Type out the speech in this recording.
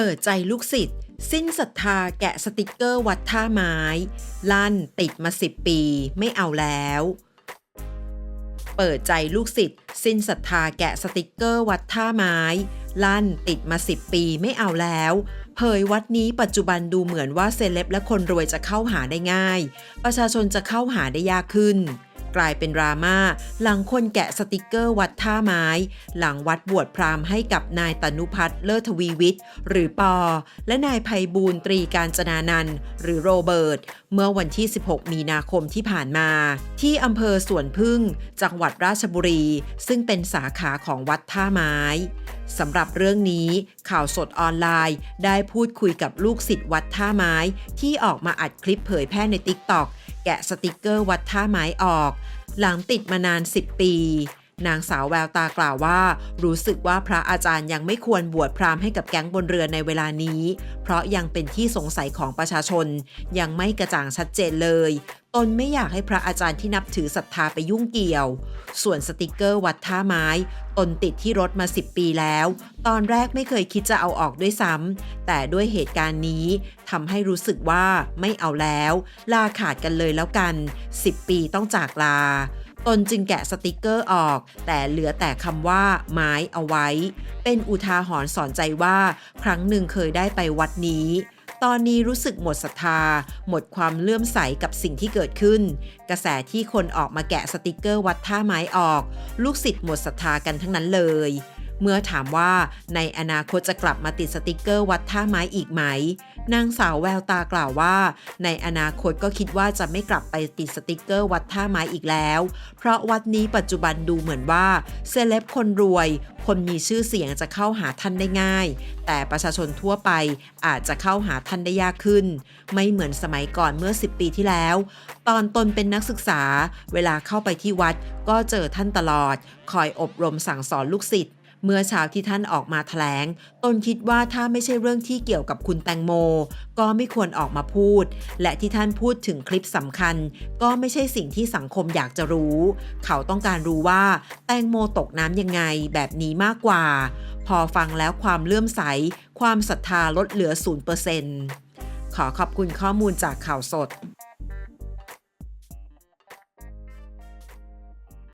ปิดใจลูกศิษย์สิ้นศรัทธาแกะสติกเกอร์วัดท่าไม้ ลั่นติดมาสิบปีไม่เอาแล้ว เปิดใจลูกศิษย์สิ้นศรัทธาแกะสติกเกอร์วัดท่าไม้ ลั่นติดมาสิบปีไม่เอาแล้ว เผยวัดนี้ปัจจุบันดูเหมือนว่าเซเลบและคนรวยจะเข้าหาได้ง่าย ประชาชนจะเข้าหาได้ยากขึ้น กลายเป็นดราม่าหลังคนแกะสติกเกอร์วัดท่าไม้ หลังวัดบวชพราหมณ์ให้กับนายตนุพัฒน์เลิศทวีวิทย์หรือปอ และนายภัยบูลย์ตรีการจนานันท์หรือโรเบิร์ตเมื่อวันที่ 16 มีนาคมที่ผ่านมา ที่อำเภอสวนพึ่ง จังหวัดราชบุรี ซึ่งเป็นสาขาของวัดท่าไม้สำหรับเรื่องนี้ข่าวสดออนไลน์ ได้พูดคุยกับลูกศิษย์วัดท่าไม้ ที่ออกมาอัดคลิปเผยแพร่ใน t ิ k t o k แกะสติกเกอร์วัดท่าไม้ออก หลังติดมานาน 10 ปี นางสาวแววตากล่าวว่า รู้สึกว่าพระอาจารย์ยังไม่ควรบวชพราหมณ์ให้กับแก๊งบนเรือในเวลานี้ เพราะยังเป็นที่สงสัยของประชาชน ยังไม่กระจ่างชัดเจนเลย ตนไม่อยากให้พระอาจารย์ที่นับถือศรัทธาไปยุ่งเกี่ยว ส่วนสติกเกอร์วัดท่าไม้ ตนติดที่รถมา 10 ปีแล้ว ตอนแรกไม่เคยคิดจะเอาออกด้วยซ้ำ แต่ด้วยเหตุการณ์นี้ทำให้รู้สึกว่าไม่เอาแล้ว ลาขาดกันเลยแล้วกัน 10 ปีต้องจากลา ตนจึงแกะสติกเกอร์ออก แต่เหลือแต่คำว่าไม้เอาไว้ เป็นอุทาหรณ์สอนใจว่า ครั้งหนึ่งเคยได้ไปวัดนี้ ตอนนี้รู้สึกหมดศรัทธา หมดความเลื่อมใสกับสิ่งที่เกิดขึ้น กระแสที่คนออกมาแกะสติกเกอร์วัดท่าไม้ออก ลูกศิษย์หมดศรัทธากันทั้งนั้นเลย เมื่อถามว่าในอนาคตจะกลับมาติดสติกเกอร์วัดท่าไม้อีกไหม นางสาวแววตากล่าวว่า ในอนาคตก็คิดว่าจะไม่กลับไปติดสติกเกอร์วัดท่าไม้อีกแล้ว เพราะวัดนี้ปัจจุบันดูเหมือนว่าเซเลบคนรวย คนมีชื่อเสียงจะเข้าหาท่านได้ง่าย แต่ประชาชนทั่วไปอาจจะเข้าหาท่านได้ยากขึ้น ไม่เหมือนสมัยก่อนเมื่อ 10 ปีที่แล้ว ตอนตนเป็นนักศึกษา เวลาเข้าไปที่วัดก็เจอท่านตลอด คอยอบรมสั่งสอนลูกศิษย์ เมื่อเช้าที่ท่านออกมาแถลง ตนคิดว่าถ้าไม่ใช่เรื่องที่เกี่ยวกับคุณแตงโม ก็ไม่ควรออกมาพูด และที่ท่านพูดถึงคลิปสำคัญ ก็ไม่ใช่สิ่งที่สังคมอยากจะรู้ เขาต้องการรู้ว่า แตงโมตกน้ำยังไงแบบนี้มากกว่า พอฟังแล้วความเลื่อมใส ความศรัทธาลดเหลือ0%ขอขอบคุณข้อมูลจากข่าวสด